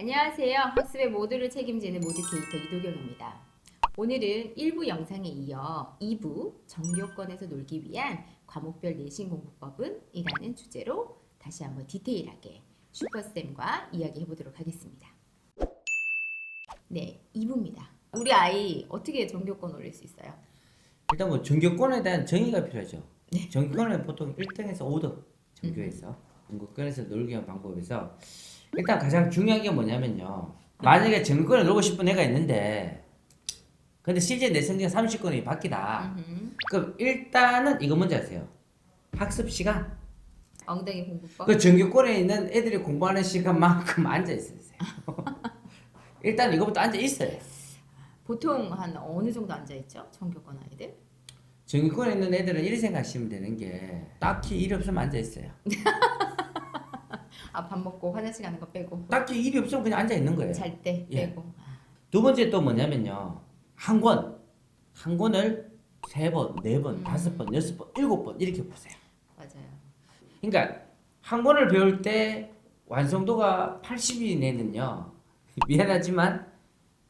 안녕하세요. 학습의 모두를 책임지는 모두 캐릭터 이도경입니다. 오늘은 1부 영상에 이어 2부 정교권에서 놀기 위한 과목별 내신 공부법은 이라는 주제로 다시 한번 디테일하게 슈퍼쌤과 이야기해 보도록 하겠습니다. 네, 2부입니다. 우리 아이 어떻게 정교권 올릴 수 있어요? 일단 뭐 전교권에 대한 정의가 필요하죠. 전교권은 보통 1등에서 5등 전교에서 전교권에서 놀기 위한 방법에서 일단 가장 중요한 게 뭐냐면요. 만약에 전교권에 놀고 싶은 애가 있는데 근데 실제 내 성적 30권이 바뀌다. 음흠. 그럼 일단은 이거 먼저 하세요. 학습 시간. 엉덩이 공부법. 그 전교권에 있는 애들이 공부하는 시간만큼 앉아 있어야 돼요. 일단 이거부터 앉아 있어요. 보통 한 어느 정도 앉아 있죠? 정교권 아이들? 전교권에 있는 애들은 이렇게 생각하시면 되는 게 딱히 일이 없으면 앉아 있어요. 아 밥 먹고 화장실 가는 거 빼고 딱히 일이 없으면 그냥 앉아 있는 거예요. 잘 때 예. 빼고. 두 번째 또 뭐냐면요. 한 권, 한 권을 세 번, 네 번, 음. 다섯 번, 여섯 번, 일곱 번 이렇게 보세요. 맞아요. 그러니까 한 권을 배울 때 완성도가 80이 내는요. 미안하지만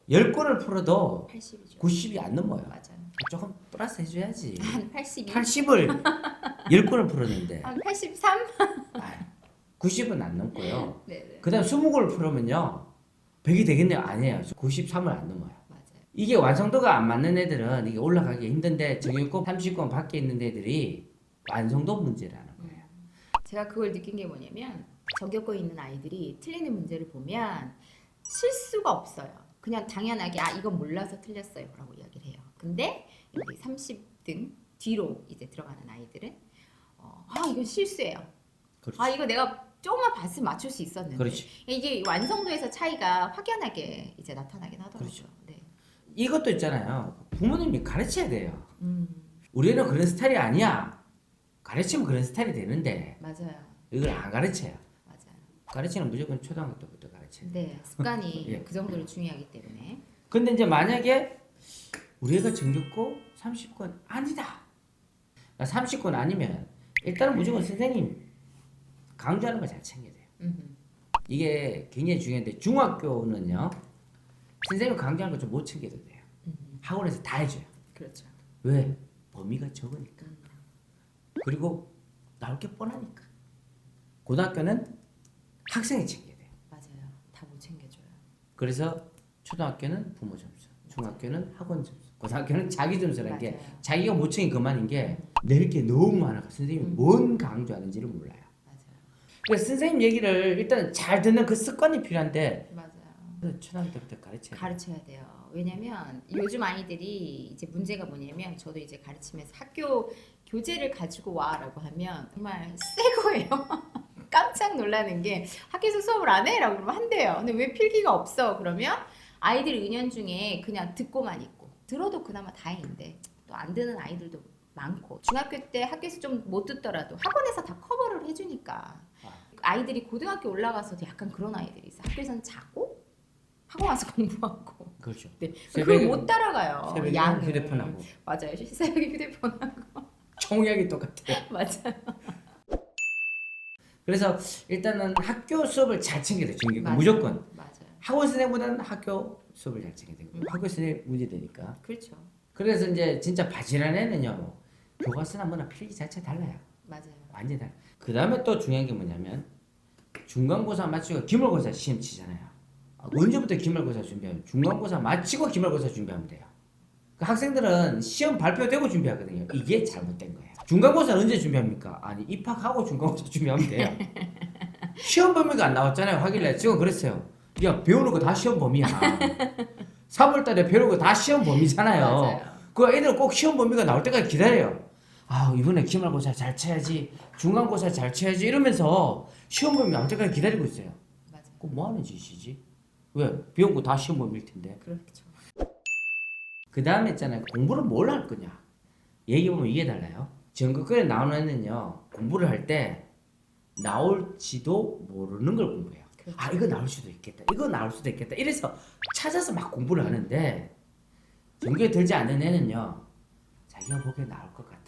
열 권을 풀어도 80이죠. 90이 안 넘어요. 맞아요. 조금 플러스 해줘야지. 한 82. 80을 열 권을 풀었는데 한 83? 90은 안 넘고요. 네네. 그 다음 20권을 풀으면요. 100이 되겠네요. 아니에요. 93을 안 넘어요. 맞아요. 이게 완성도가 안 맞는 애들은 이게 올라가기 힘든데 정규권 30권 밖에 있는 애들이 완성도 문제라는 거예요. 제가 그걸 느낀 게 뭐냐면 저격권 있는 아이들이 틀리는 문제를 보면 실수가 없어요. 그냥 당연하게 아 이건 몰라서 틀렸어요라고 이야기를 해요. 근데 여기 30등 뒤로 이제 들어가는 아이들은 어, 아 이건 실수예요. 그렇죠. 아 이거 내가 조금만 봤으면 맞출 수 있었는데 그렇지. 이게 완성도에서 차이가 확연하게 이제 나타나긴 하더라고요. 그렇죠. 네. 이것도 있잖아요. 부모님이 가르쳐야 돼요. 음 우리는 그런 스타일이 아니야. 가르치면 그런 스타일이 되는데 맞아요. 이걸 안 가르쳐요. 맞아요. 가르치는 무조건 초등학교 때부터 가르쳐요. 네 습관이 예. 그 정도로 중요하기 때문에 근데 이제 만약에 우리 애가 정규고 30권 아니다. 30권 아니면 일단은 무조건 선생님 강조하는 거잘 챙겨야 돼요. 음, 이게 굉장히 중요한데 중학교는요 선생님 강조하는 거좀못 챙겨도 돼요. 음, 학원에서 다 해줘요. 그렇죠. 왜? 범위가 적으니까. 음. 그리고 나올 게 뻔하니까. 고등학교는 학생이 챙겨야 돼요. 맞아요. 다 못 챙겨줘요. 그래서 초등학교는 부모 점수, 중학교는 학원 점수, 고등학교는 자기 점수라는 게 맞아요. 자기가 못 챙긴 그만인 게낼게 너무 많아. 선생님이 음. 뭔 강조하는지를 몰라요. 그래서 선생님 얘기를 일단 잘 듣는 그 습관이 필요한데 맞아요. 그래서 초등학교 때부터 가르쳐야 돼요. 가르쳐야 돼요. 왜냐면 요즘 아이들이 이제 문제가 뭐냐면 저도 이제 가르치면서 학교 교재를 가지고 와라고 하면 정말 새 거예요. 깜짝 놀라는 게 학교에서 수업을 안 해라고 그러면 한대요. 근데 왜 필기가 없어? 그러면 아이들 은연중에 그냥 듣고만 있고 들어도 그나마 다행인데 또 안 듣는 아이들도 많고 중학교 때 학교에서 좀 못 듣더라도 학원에서 다 커버를 해주니까 아 이들이 고등학교 올라가서도 약간 그런 아이들이 있어. 학교에서는 자고 학원 와서 공부하고. 그렇죠. 네. 새벽에 그걸 못 따라가요. 새벽에 양을. 휴대폰하고 맞아요. 새벽에 휴대폰하고. 총약이 똑같아요. 맞아요. 그래서 일단은 학교 수업을 잘 챙겨야. 중교 맞아요. 무조건 맞아요. 학원 선생보다는 학교 수업을 잘 챙겨야 되고 음. 학교 선생 문제 되니까. 그렇죠. 그래서 이제 진짜 바지런 애는요 교과서나 뭐나 필기 자체 달라요. 맞아요. 완전 달라. 그 다음에 또 중요한 게 뭐냐면 중간고사 마치고 기말고사 시험 치잖아요. 아, 언제부터 기말고사 준비하면 중간고사 마치고 기말고사 준비하면 돼요. 그 학생들은 시험 발표되고 준비하거든요. 이게 잘못된 거예요. 중간고사는 언제 준비합니까? 아니 입학하고 중간고사 준비하면 돼요. 시험 범위가 안 나왔잖아요. 하길래 지금 그랬어요. 야 배우는 거 다 시험 범위야. 3월달에 배우는 거 다 시험 범위잖아요. 맞아요. 그 애들은 꼭 시험 범위가 나올 때까지 기다려요. 아 이번에 기말고사 잘 쳐야지, 중간고사 잘 쳐야지 이러면서 시험 나올 때까지 기다리고 있어요. 맞아요. 그뭐 하는 짓이지? 왜거다 시험 범위일 텐데. 그렇죠. 그 다음에 있잖아요. 공부를 뭘 할 거냐? 얘기 보면 이게 달라요. 전국권에 나오는 애는요 공부를 할 때 나올지도 모르는 걸 공부해요. 그렇죠. 아 이거 나올 수도 있겠다. 이거 나올 수도 있겠다. 이래서 찾아서 막 공부를 하는데 전교에 들지 않는 애는요 자기가 보기에 나올 것 공부해요.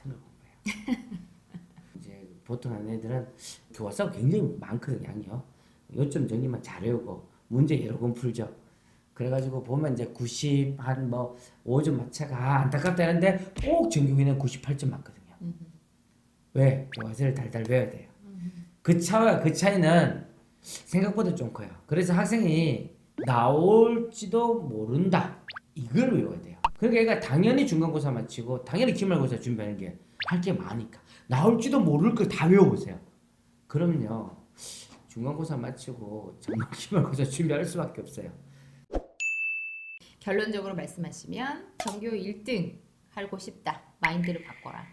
이제 보통 하는 애들은 교과서가 굉장히 많거든요. 양이요. 요점 정리만 잘 외우고 문제 여러 권 풀죠. 그래가지고 보면 이제 90 한 뭐 5점 맞춰가 아, 안타깝다 하는데 꼭 전교기는 98점 맞거든요. 왜? 교과서를 달달 외워야 돼요. 그 차와 그 차이는 생각보다 좀 커요. 그래서 학생이 나올지도 모른다. 이걸 외워야 돼요. 그러니까 얘가 당연히 중간고사 마치고 당연히 기말고사 준비하는 게 할 게 많으니까 나올지도 모를 걸 다 외워보세요. 그럼요. 중간고사 마치고 정말 기말고사 준비할 수밖에 없어요. 결론적으로 말씀하시면 전교 1등 하고 싶다. 마인드를 바꿔라.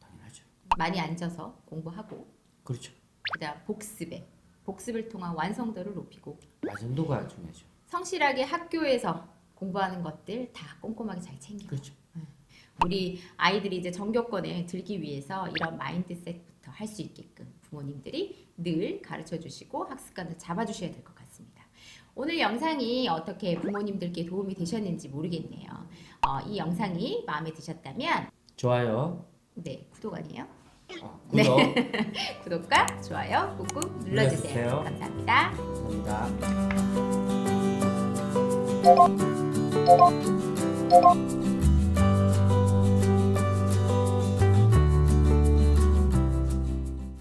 당연하죠. 많이 앉아서 공부하고 그렇죠. 그다음 복습에 복습을 통한 완성도를 높이고 완성도가 중요하죠. 성실하게 학교에서 공부하는 것들 다 꼼꼼하게 잘 챙기고 그렇죠. 우리 아이들이 이제 전교권에 들기 위해서 이런 마인드셋부터 할 수 있게끔 부모님들이 늘 가르쳐 주시고 학습관을 잡아 주셔야 될 것 같습니다. 오늘 영상이 어떻게 부모님들께 도움이 되셨는지 모르겠네요. 어, 이 영상이 마음에 드셨다면 좋아요. 네 구독 아니에요? 어, 구독. 구독과 좋아요 꾹꾹 눌러주세요. 눌러주세요. 감사합니다. 감사합니다.